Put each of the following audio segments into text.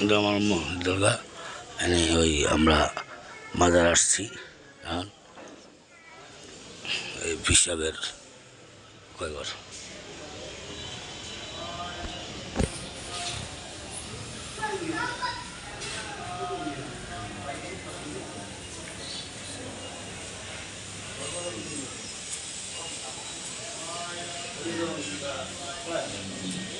আমার দুর্গা এনে ওই আমরা মাজার আসছি এখন। এই পিসাবের কয়বার? এটা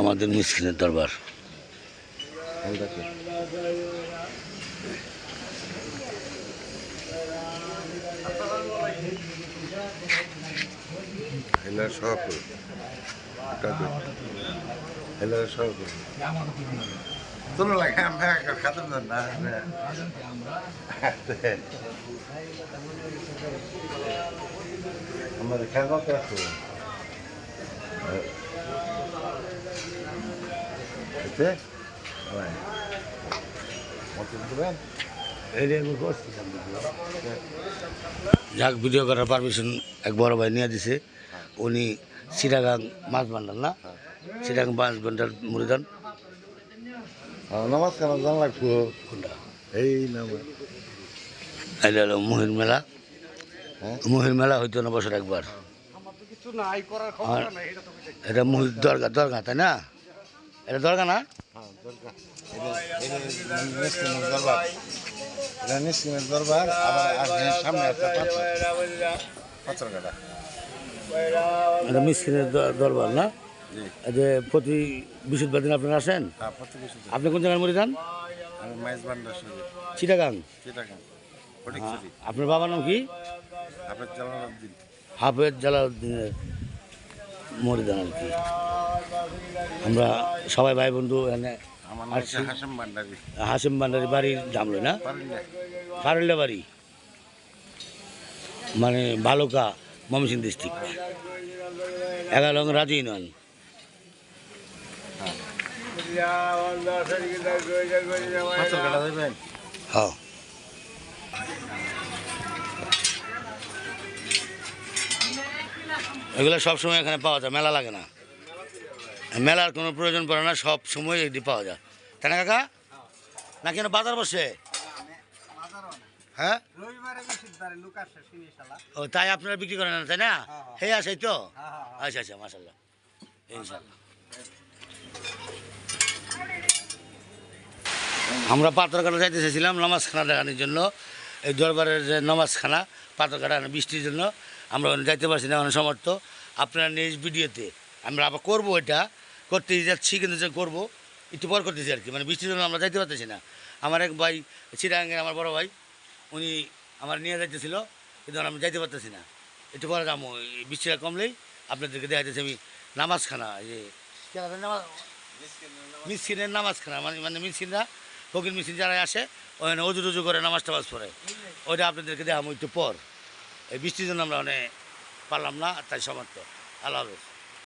আমাদের মিসকিনের দরবার। হেলার সভাপতি। হেলার সভাপতি। তোর লাগে আমরা খাতাম না আমাদের খেলা আছে এতে মতো দেবেন এই যাক ভিডিও করার পারমিশন এক বড় ভাই নিয়ে দিছে। উনি চিটাগাং মাছ ভান্ডার না? চিটাগাং মাছ ভান্ডার মুড়িদান নমস্কার জান লাগবো? এই নাম। এটা হলো মহির মেলা। হ্যাঁ। মহির মেলা হইতো না বছর একবার। এটা মহির দরগা দরগা তাই না? এটা দরগা না? হ্যাঁ দরবার। দরবার সামনে একটা এটা মিসকিনের দরবার না? যে প্রতি বৃহস্পতিবার দিন আপনারা আসেন? হ্যাঁ আপনি কোন জায়গায় আমি মাইজ চিটাগাং। হ্যাঁ। আপনার বাবার নাম কি? আপনার হাফেজ জালাউদ্দিনের মরিদান আর কি। আমরা সবাই ভাই বন্ধু এখানে হাসাম ভান্ডারি। হাসিম ভান্ডারি বাড়ির জামলো না? কারল্লা বাড়ি। মানে বালুকা ময়মনসিংহ ডিস্ট্রিক্ট এগারো লং রাজু দেবেন? হ্যাঁ। এগুলো সব সময় এখানে পাওয়া যায়, মেলা লাগে না। মেলার কোনো প্রয়োজন পড়ে না, সব সময় এটি পাওয়া যায়। তাই না কাকা? না কেন বাজার বসে? হ্যাঁ? ও, তাই আপনারা বিক্রি করেন না, তাই না। হে আছে তো? আচ্ছা আচ্ছা মাসাল্লাহ ইনশাল্লাহ আমরা পাথরঘাটা যাইতে চেয়েছিলাম, নামাজখানা দেখানোর জন্য। এই দরবারের যে নামাজখানা, পাথরঘাটা, বৃষ্টির জন্য। আমরা যাইতে পারছি না অনেক সমর্থ আপনারা নিজ ভিডিওতে আমরা আবার করব এটা করতে যাচ্ছি কিন্তু যে করব একটু পর করতেছি আর কি। মানে বৃষ্টির জন্য আমরা যাইতে পারতেছি না। আমার এক ভাই চিরাঙ্গের আমার বড় ভাই উনি আমার নিয়ে যাইতেছিল কিন্তু আমি যাইতে পারতেছি না। একটু পরে যাব বৃষ্টিটা কমলেই আপনাদেরকে দেখাইতেছি আমি নামাজখানা এই যে নামাজ মিসকিনের নামাজখানা মানে মানে মিসকিনরা ফকির মিসকিন যারা আসে ওখানে অজু টজু করে নামাজ টামাজ পড়ে। ওইটা আপনাদেরকে দেখাবো একটু পর। এই বৃষ্টির জন্য আমরা অনেক পারলাম না তাই সমর্থ। আল্লাহ হাফেজ।